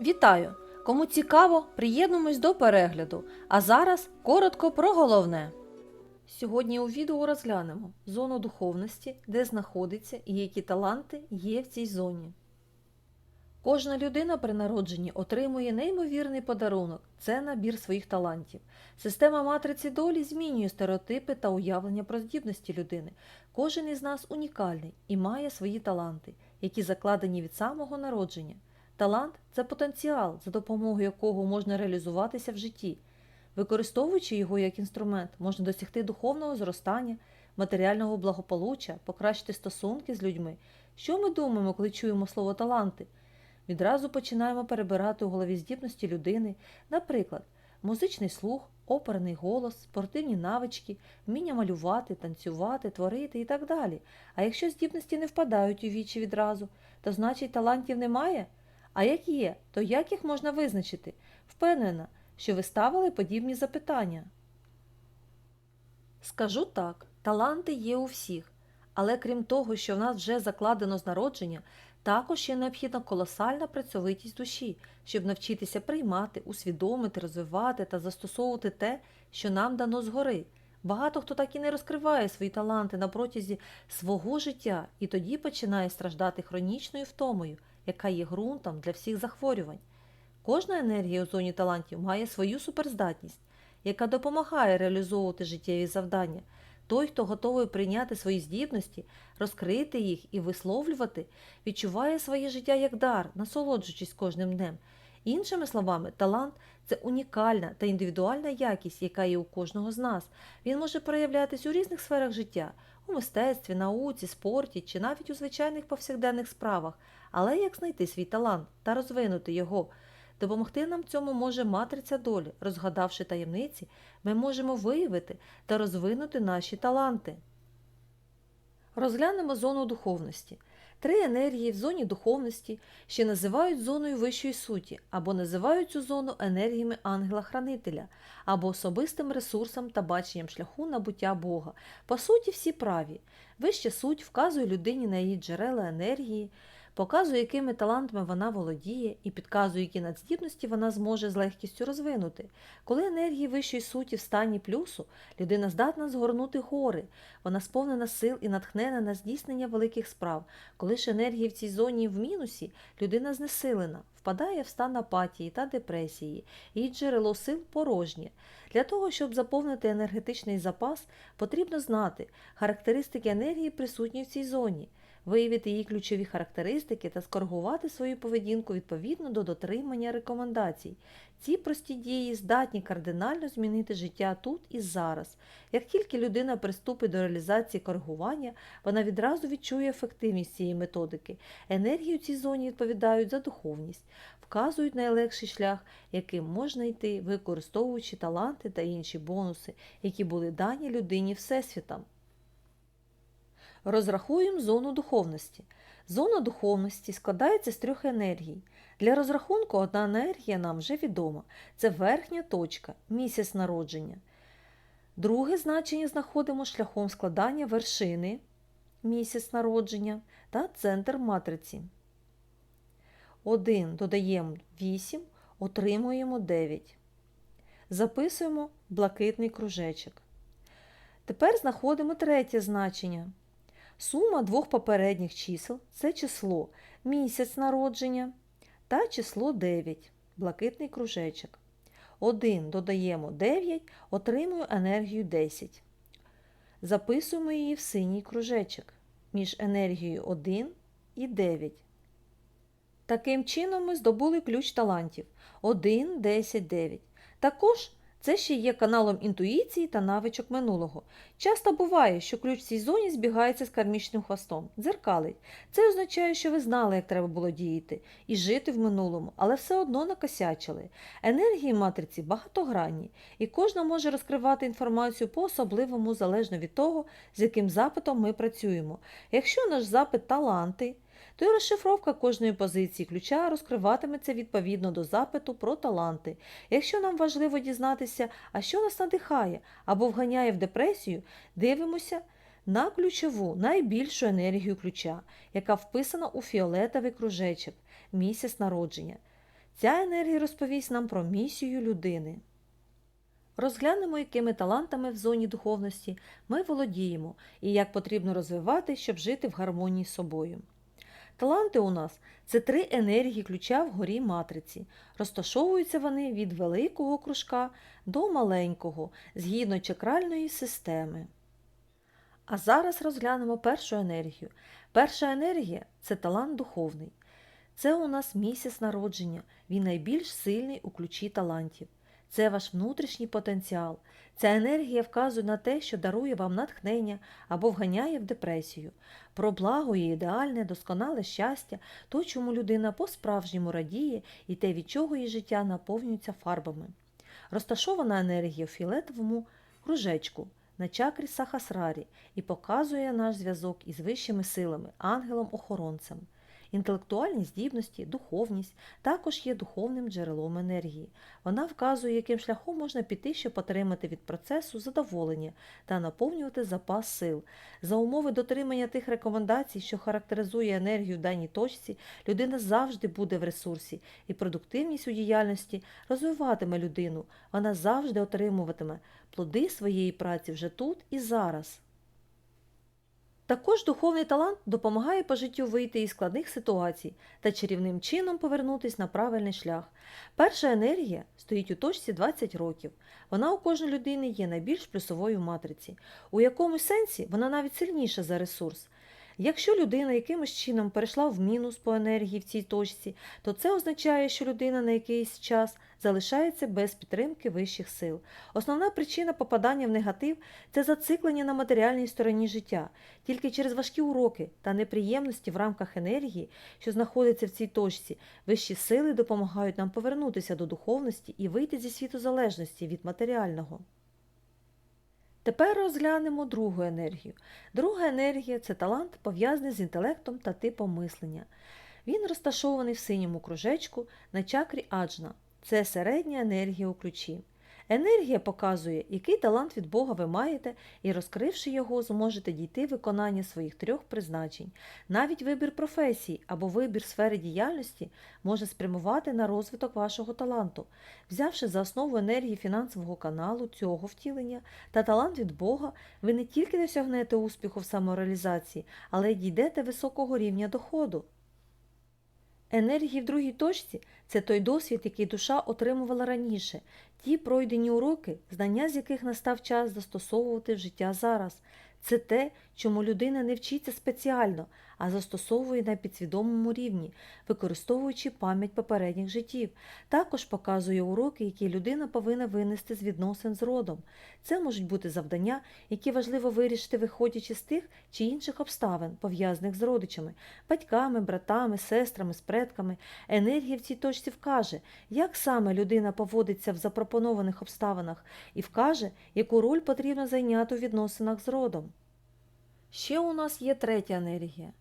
Вітаю! Кому цікаво, приєднуємось до перегляду. А зараз коротко про головне. Сьогодні у відео розглянемо зону духовності, де знаходиться і які таланти є в цій зоні. Кожна людина при народженні отримує неймовірний подарунок це набір своїх талантів. Система матриці долі змінює стереотипи та уявлення про здібності людини. Кожен із нас унікальний і має свої таланти, які закладені від самого народження. Талант це потенціал, за допомогою якого можна реалізуватися в житті. Використовуючи його як інструмент, можна досягти духовного зростання, матеріального благополуччя, покращити стосунки з людьми. Що ми думаємо, коли чуємо слово таланти? Відразу починаємо перебирати у голові здібності людини, наприклад, музичний слух, оперний голос, спортивні навички, вміння малювати, танцювати, творити і так далі. А якщо здібності не впадають у вічі відразу, то значить талантів немає? А як є, то як їх можна визначити? Впевнена, що ви ставили подібні запитання. Скажу так, таланти є у всіх, але крім того, що в нас вже закладено з народження, також є необхідна колосальна працьовитість душі, щоб навчитися приймати, усвідомити, розвивати та застосовувати те, що нам дано згори. Багато хто так і не розкриває свої таланти на протязі свого життя і тоді починає страждати хронічною втомою, яка є ґрунтом для всіх захворювань. Кожна енергія у зоні талантів має свою суперздатність, яка допомагає реалізовувати життєві завдання. Той, хто готовий прийняти свої здібності, розкрити їх і висловлювати, відчуває своє життя як дар, насолоджуючись кожним днем. Іншими словами, талант це унікальна та індивідуальна якість, яка є у кожного з нас. Він може проявлятись у різних сферах життя у мистецтві, науці, спорті чи навіть у звичайних повсякденних справах. Але як знайти свій талант та розвинути його? Допомогти нам цьому може матриця долі. Розгадавши таємниці, ми можемо виявити та розвинути наші таланти. Розглянемо зону духовності. Три енергії в зоні духовності ще називають зоною вищої суті, або називають цю зону енергіями ангела-хранителя, або особистим ресурсом та баченням шляху набуття Бога. По суті, всі праві. Вища суть вказує людині на її джерела енергії, показує, якими талантами вона володіє, і підказує, які надздібності вона зможе з легкістю розвинути. Коли енергії вищої суті в стані плюсу, людина здатна згорнути гори, вона сповнена сил і натхнена на здійснення великих справ. Коли ж енергії в цій зоні в мінусі, людина знесилена, впадає в стан апатії та депресії, її джерело сил порожнє. Для того, щоб заповнити енергетичний запас, потрібно знати характеристики енергії, присутні в цій зоні виявити її ключові характеристики та скоригувати свою поведінку відповідно до дотримання рекомендацій. Ці прості дії здатні кардинально змінити життя тут і зараз. Як тільки людина приступить до реалізації коригування, вона відразу відчує ефективність цієї методики. Енергії у цій зоні відповідають за духовність, вказують найлегший шлях, яким можна йти, використовуючи таланти та інші бонуси, які були дані людині Всесвітом. Розрахуємо зону духовності. Зона духовності складається з трьох енергій. Для розрахунку одна енергія нам вже відома це верхня точка, місяць народження. Друге значення знаходимо шляхом складання вершини місяць народження та центр матриці. 1 додаємо 8, отримуємо 9. Записуємо блакитний кружечок. Тепер знаходимо третє значення. Сума двох попередніх чисел це число місяць народження та число 9, блакитний кружечок. 1 додаємо 9, отримую енергію 10. Записуємо її в синій кружечок між енергією 1 і 9. Таким чином ми здобули ключ талантів 1, 10, 9. Також це ще є каналом інтуїції та навичок минулого. Часто буває, що ключ в цій зоні збігається з кармічним хвостом, дзеркалить. Це означає, що ви знали, як треба було діяти і жити в минулому, але все одно накосячили. Енергії матриці багатогранні, і кожна може розкривати інформацію по-особливому залежно від того, з яким запитом ми працюємо. Якщо наш запит таланти, то й розшифровка кожної позиції ключа розкриватиметься відповідно до запиту про таланти. Якщо нам важливо дізнатися, а що нас надихає або вганяє в депресію, дивимося на ключову, найбільшу енергію ключа, яка вписана у фіолетовий кружечок, місяць народження. Ця енергія розповість нам про місію людини. Розглянемо, якими талантами в зоні духовності ми володіємо і як потрібно розвивати, щоб жити в гармонії з собою. Таланти у нас це три енергії ключа вгорі матриці. Розташовуються вони від великого кружка до маленького, згідно чакральної системи. А зараз розглянемо першу енергію. Перша енергія це талант духовний. Це у нас місяць народження, він найбільш сильний у ключі талантів. Це ваш внутрішній потенціал. Ця енергія вказує на те, що дарує вам натхнення або вганяє в депресію, про благо і ідеальне, досконале щастя, то, чому людина по-справжньому радіє і те, від чого її життя наповнюється фарбами. Розташована енергія в фіолетовому кружечку на чакрі Сахасрарі і показує наш зв'язок із вищими силами, ангелом-охоронцем. Інтелектуальні здібності, духовність також є духовним джерелом енергії. Вона вказує, яким шляхом можна піти, щоб отримати від процесу задоволення та наповнювати запас сил. За умови дотримання тих рекомендацій, що характеризує енергію в даній точці, людина завжди буде в ресурсі, і продуктивність у діяльності розвиватиме людину. Вона завжди отримуватиме плоди своєї праці вже тут і зараз. Також духовний талант допомагає по життю вийти із складних ситуацій та чарівним чином повернутися на правильний шлях. Перша енергія стоїть у точці 20 років. Вона у кожної людини є найбільш плюсовою матриці. У якомусь сенсі вона навіть сильніша за ресурс. Якщо людина якимось чином перейшла в мінус по енергії в цій точці, то це означає, що людина на якийсь час залишається без підтримки вищих сил. Основна причина попадання в негатив це зациклення на матеріальній стороні життя. Тільки через важкі уроки та неприємності в рамках енергії, що знаходиться в цій точці, вищі сили допомагають нам повернутися до духовності і вийти зі світу залежності від матеріального. Тепер розглянемо другу енергію. Друга енергія це талант, пов'язаний з інтелектом та типом мислення. Він розташований в синьому кружечку на чакрі аджна. Це середня енергія у ключі. Енергія показує, який талант від Бога ви маєте, і, розкривши його, зможете дійти виконання своїх трьох призначень. Навіть вибір професії або вибір сфери діяльності може спрямувати на розвиток вашого таланту. Взявши за основу енергії фінансового каналу цього втілення та талант від Бога, ви не тільки досягнете успіху в самореалізації, але й дійдете високого рівня доходу. Енергії в другій точці це той досвід, який душа отримувала раніше, ті пройдені уроки, знання з яких настав час застосовувати в життя зараз. Це те, чому людина не вчиться спеціально, а застосовує на підсвідомому рівні, використовуючи пам'ять попередніх життів. Також показує уроки, які людина повинна винести з відносин з родом. Це можуть бути завдання, які важливо вирішити, виходячи з тих чи інших обставин, пов'язаних з родичами, батьками, братами, сестрами, з предками. Енергія в цій точці вкаже, як саме людина поводиться в запропонованих обставинах, і вкаже, яку роль потрібно зайняти у відносинах з родом. Ще у нас є третя енергія.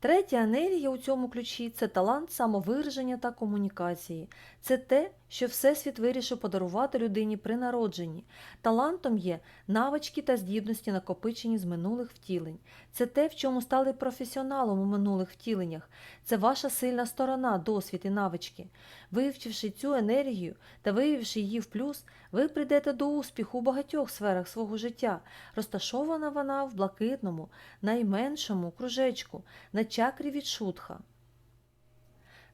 Третя енергія у цьому ключі це талант самовираження та комунікації. Це те, що Всесвіт вирішив подарувати людині при народженні. Талантом є навички та здібності, накопичені з минулих втілень. Це те, в чому стали професіоналом у минулих втіленнях. Це ваша сильна сторона, досвід і навички. Вивчивши цю енергію та виявивши її в плюс, ви прийдете до успіху у багатьох сферах свого життя. Розташована вона в блакитному, найменшому кружечку на чакрі від шутха.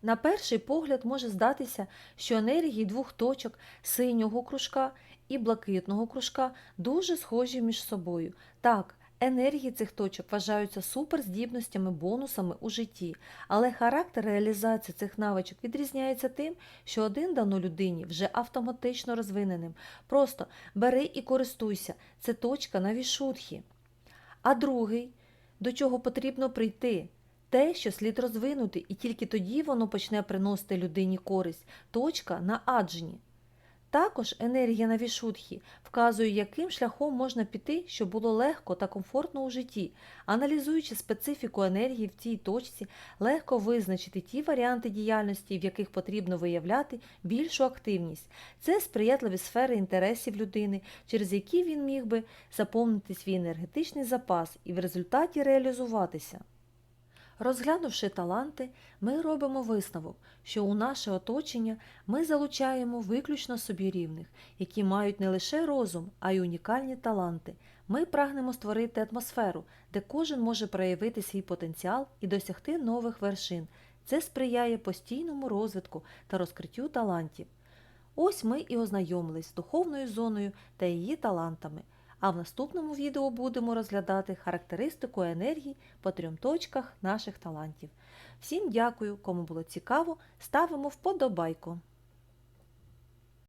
На перший погляд може здатися, що енергії двох точок синього кружка і блакитного кружка дуже схожі між собою. Так, енергії цих точок вважаються суперздібностями, бонусами у житті, але характер реалізації цих навичок відрізняється тим, що один дано людині вже автоматично розвиненим. Просто бери і користуйся, це точка на вішутхі. А другий, до чого потрібно прийти – те, що слід розвинути, і тільки тоді воно почне приносити людині користь, точка на аджні. Також енергія на вішутхі вказує, яким шляхом можна піти, щоб було легко та комфортно у житті. Аналізуючи специфіку енергії в цій точці, легко визначити ті варіанти діяльності, в яких потрібно виявляти більшу активність. Це сприятливі сфери інтересів людини, через які він міг би заповнити свій енергетичний запас і в результаті реалізуватися. Розглянувши таланти, ми робимо висновок, що у наше оточення ми залучаємо виключно собі рівних, які мають не лише розум, а й унікальні таланти. Ми прагнемо створити атмосферу, де кожен може проявити свій потенціал і досягти нових вершин. Це сприяє постійному розвитку та розкриттю талантів. Ось ми і ознайомились з духовною зоною та її талантами. А в наступному відео будемо розглядати характеристику енергії по трьом точках наших талантів. Всім дякую, кому було цікаво, ставимо вподобайку.